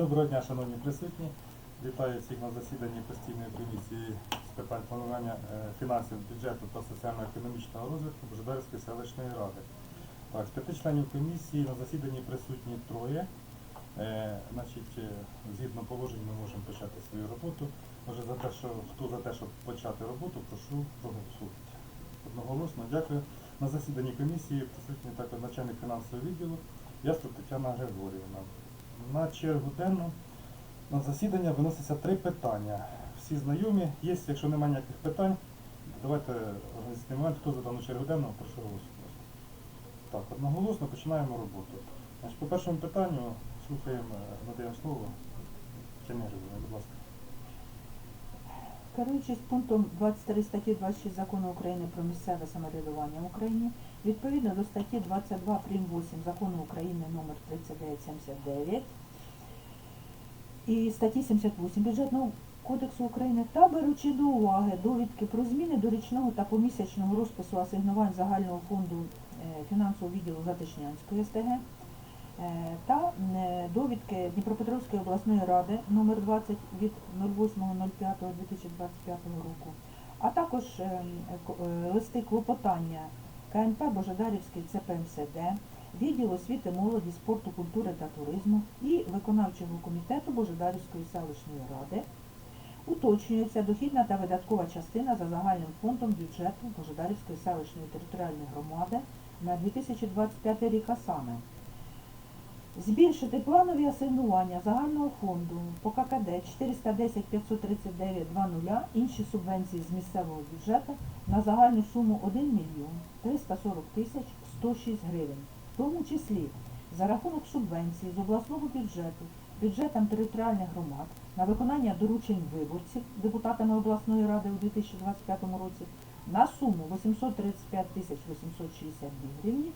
Доброго дня, шановні присутні. Вітаю всіх на засіданні постійної комісії з питань планування е, фінансів, бюджету та соціально-економічного розвитку Божедарської селищної ради. Так, з п'яти членів комісії на засіданні присутні троє. Е, значить, е, згідно положень ми можемо почати свою роботу. Може, за те, що хто за те, щоб почати роботу, прошу проголосувати. Одноголосно дякую. На засіданні комісії присутній також начальник фінансового відділу Яструб Тетяна Григорівна. На чергу денну на засідання виноситься три питання. Всі знайомі. Є, якщо немає ніяких питань, давайте організаційний момент, хто за дану чергу денну, прошу голосувати. Так, одноголосно починаємо роботу. Значить, по першому питанню слухаємо, надаємо слово. Григорівні, будь ласка. Керуючись пунктом 23 статті 26 Закону України про місцеве самоврядування в Україні, відповідно до статті 22 прим. 8 Закону України номер 3979 і статті 78 Бюджетного кодексу України та беручи до уваги довідки про зміни до річного та помісячного розпису асигнувань загального фонду е, фінансового відділу Затишнянської СТГ, та е, довідки Дніпропетровської обласної ради номер 20 від 08.05.2025 року, а також е, ко- е, листи клопотання КНП Божедарівський ЦПМСД, відділ освіти, молоді, спорту, культури та туризму і виконавчого комітету Божедарівської селищної ради уточнюється дохідна та видаткова частина за загальним фондом бюджету Божедарівської селищної територіальної громади на 2025 рік, а саме Збільшити планові асигнування загального фонду по ККД 410 539 00 інші субвенції з місцевого бюджету на загальну суму 1 мільйон 340 тисяч 106 гривень, в тому числі за рахунок субвенції з обласного бюджету бюджетам територіальних громад на виконання доручень виборців депутатами обласної ради у 2025 році на суму 835 тисяч 862 гривні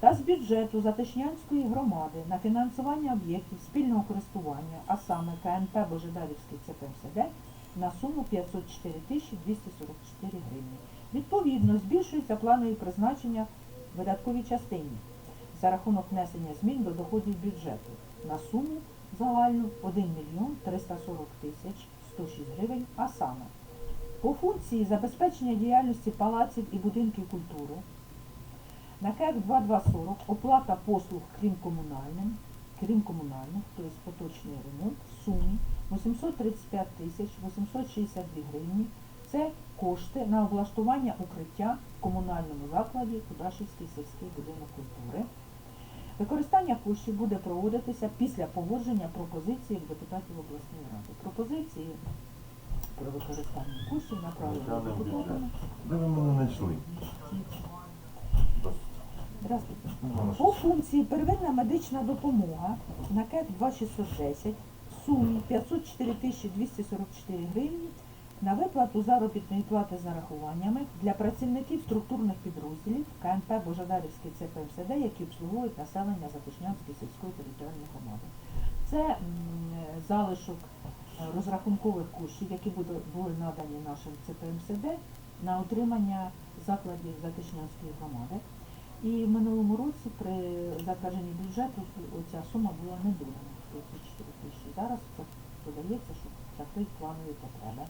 та з бюджету Затишнянської громади на фінансування об'єктів спільного користування, а саме КНП Божедарівський ЦПМСД на суму 504 тисячі 244 гривні. Відповідно, збільшуються планові призначення в видатковій частині за рахунок внесення змін до доходів бюджету на суму загальну 1 мільйон 340 тисяч 106 гривень, а саме по функції забезпечення діяльності палаців і будинків культури на КЕК 2240 оплата послуг крім комунальним, крім комунальних, тобто поточний ремонт в сумі 835 тисяч 862 гривні. Це кошти на облаштування укриття в комунальному закладі Кудашівський сільський будинок культури. Використання коштів буде проводитися після погодження пропозиції депутатів обласної ради. Пропозиції про використання коштів направлені депутатами. Де ви мене знайшли? Здравствуйте. По функції первинна медична допомога на КЕК 2610 в сумі 504 244 гривні на виплату заробітної плати з нарахуваннями для працівників структурних підрозділів КНП Божедарівський ЦПМСД, які обслуговують населення Затишнянської сільської територіальної громади. Це залишок розрахункових коштів, які були надані нашим ЦПМСД на утримання закладів Затишнянської громади. І в минулому році при затвердженні бюджету оця сума була не додана 34 тисячі. Зараз це додається, щоб закрити планові потреби.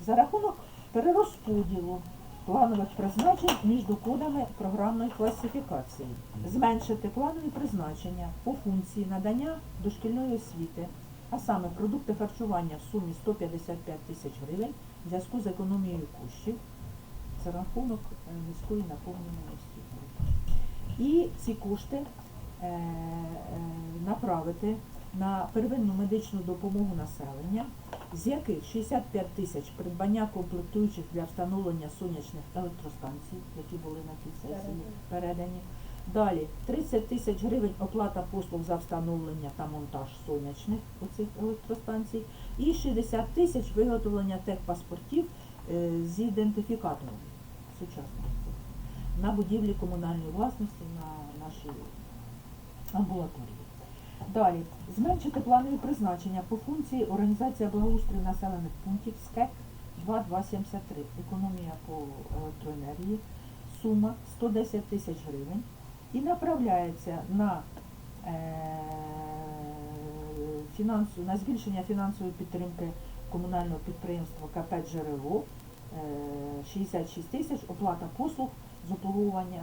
За рахунок перерозподілу планових призначень між кодами програмної класифікації, зменшити планові призначення по функції надання дошкільної освіти, а саме продукти харчування в сумі 155 тисяч гривень в зв'язку з економією коштів за рахунок е, міської наповненості. І ці кошти е, е, направити на первинну медичну допомогу населення, з яких 65 тисяч придбання комплектуючих для встановлення сонячних електростанцій, які були на цій сесії передані. Далі 30 тисяч гривень оплата послуг за встановлення та монтаж сонячних оцих електростанцій і 60 тисяч виготовлення техпаспортів з ідентифікатором сучасності на будівлі комунальної власності на нашій амбулаторії. Далі. Зменшити планові призначення по функції організація благоустрою населених пунктів СКЕК 2273, економія по електроенергії, сума 110 тисяч гривень. І направляється на е, фінансу, на збільшення фінансової підтримки комунального підприємства КП Джерело е, 66 тисяч, оплата послуг з обслуговування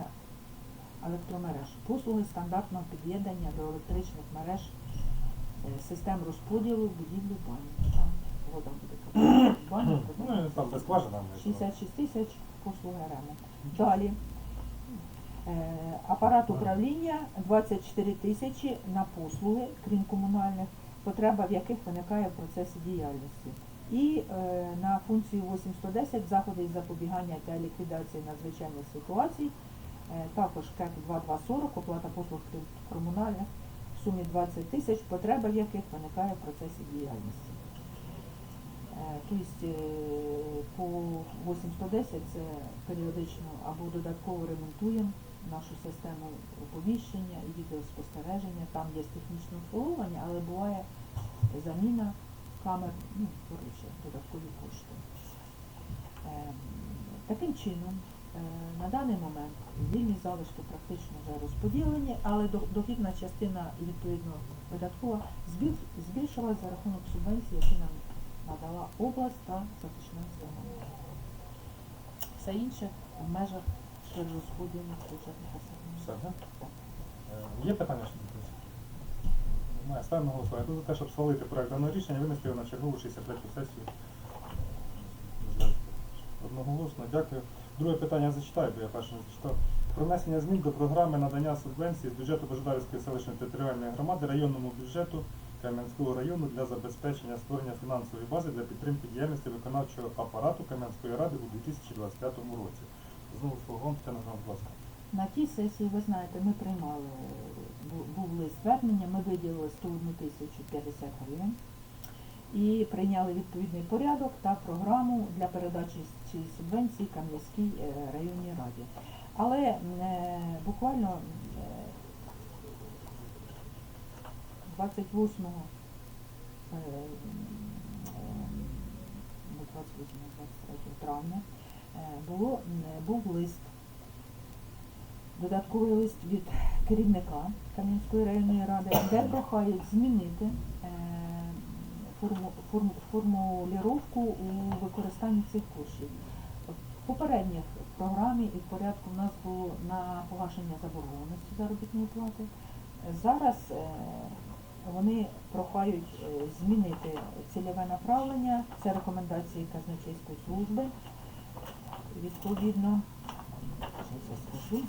електромереж, послуги стандартного під'єднання до електричних мереж е, систем розподілу будівлі бані. Вода буде. Бані, Ну, там без скважина. 66 тисяч послуги ремонту. Далі. Е, Апарат управління 24 тисячі на послуги, крім комунальних, потреба в яких виникає в процесі діяльності. І е, на функцію 8110 заходи із запобігання та ліквідації надзвичайних ситуацій, е, також КЕК 2240, оплата послуг комунальних в сумі 20 тисяч, потреба яких виникає в процесі діяльності. Е, Тобто е, по 8110 це періодично або додатково ремонтуємо нашу систему оповіщення і відеоспостереження. Там є технічне обслуговування, але буває заміна камер, ну, коротше, додаткові кошти. Е, Таким чином, е, на даний момент вільні залишки практично вже розподілені, але до- дохідна частина відповідно видаткова збіль- збільшилась за рахунок субвенцій, які нам надала область та Затишненська громада. Все інше в межах перерозподілу бюджетних Все, асигнувань. Е, Є питання? Немає. Ставимо на голосування. Хто за те, щоб схвалити проект даного рішення, винести його на чергову 63-ю сесію. Одноголосно, дякую. Друге питання зачитаю, бо я перше не зачитав. Про внесення змін до програми надання субвенції з бюджету Божедарівської селищної територіальної громади районному бюджету Кам'янського району для забезпечення створення фінансової бази для підтримки діяльності виконавчого апарату Кам'янської ради у 2025 році. Знову слово вам, Тетяна, будь ласка. На тій сесії, ви знаєте, ми приймали, бу- був лист звернення, ми виділили 101 тисячу 50 гривень і прийняли відповідний порядок та програму для передачі цієї субвенції Кам'янській е, районній раді. Але е, буквально е, 28 е, е, не 28, а 23 травня е, було, був лист додатковий лист від керівника Кам'янської районної ради, де прохають змінити е, форму, форму, формулювання у використанні цих коштів. В попередніх програмі і в порядку в нас було на погашення заборгованості заробітної плати. Зараз е, вони прохають е, змінити цільове направлення, це рекомендації казначейської служби. Відповідно, щось я скажу.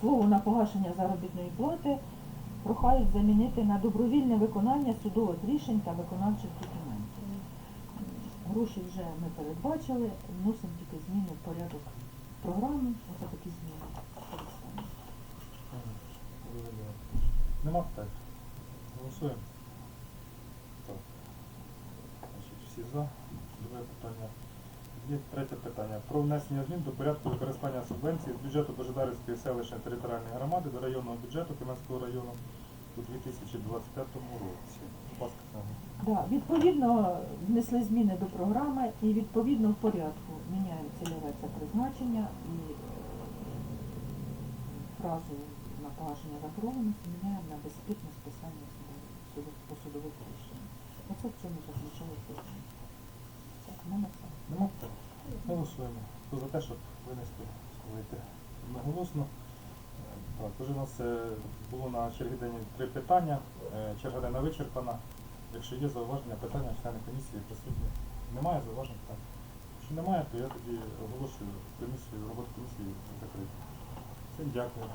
Слово на погашення заробітної плати прохають замінити на добровільне виконання судових рішень та виконавчих документів. Гроші вже ми передбачили, вносимо тільки зміни в порядок програми, оце такі зміни. Нема питань? Голосуємо. Так. Значить, всі за. Друге питання. Третє питання. Про внесення змін до порядку використання субвенції з бюджету Божедарівської селищної територіальної громади до районного бюджету Кам'янського району у 2025 році. Да, відповідно внесли зміни до програми і відповідно в порядку міняємо цільове це призначення і е, фразу на погашення заборгованості міняємо на безспітне списання судових- судов- рішень. Оце в цьому заключається. Так, все. Нема питань? Голосуємо. Хто за те, щоб винести схвалити одноголосно? Е, Так, уже у нас е, було на чергі день три питання. Е, Черга денна вичерпана. Якщо є зауваження, питання, члени комісії присутні. Немає зауважень питань? Якщо немає, то я тоді оголошую комісію, роботу комісії закритою. Всім дякую.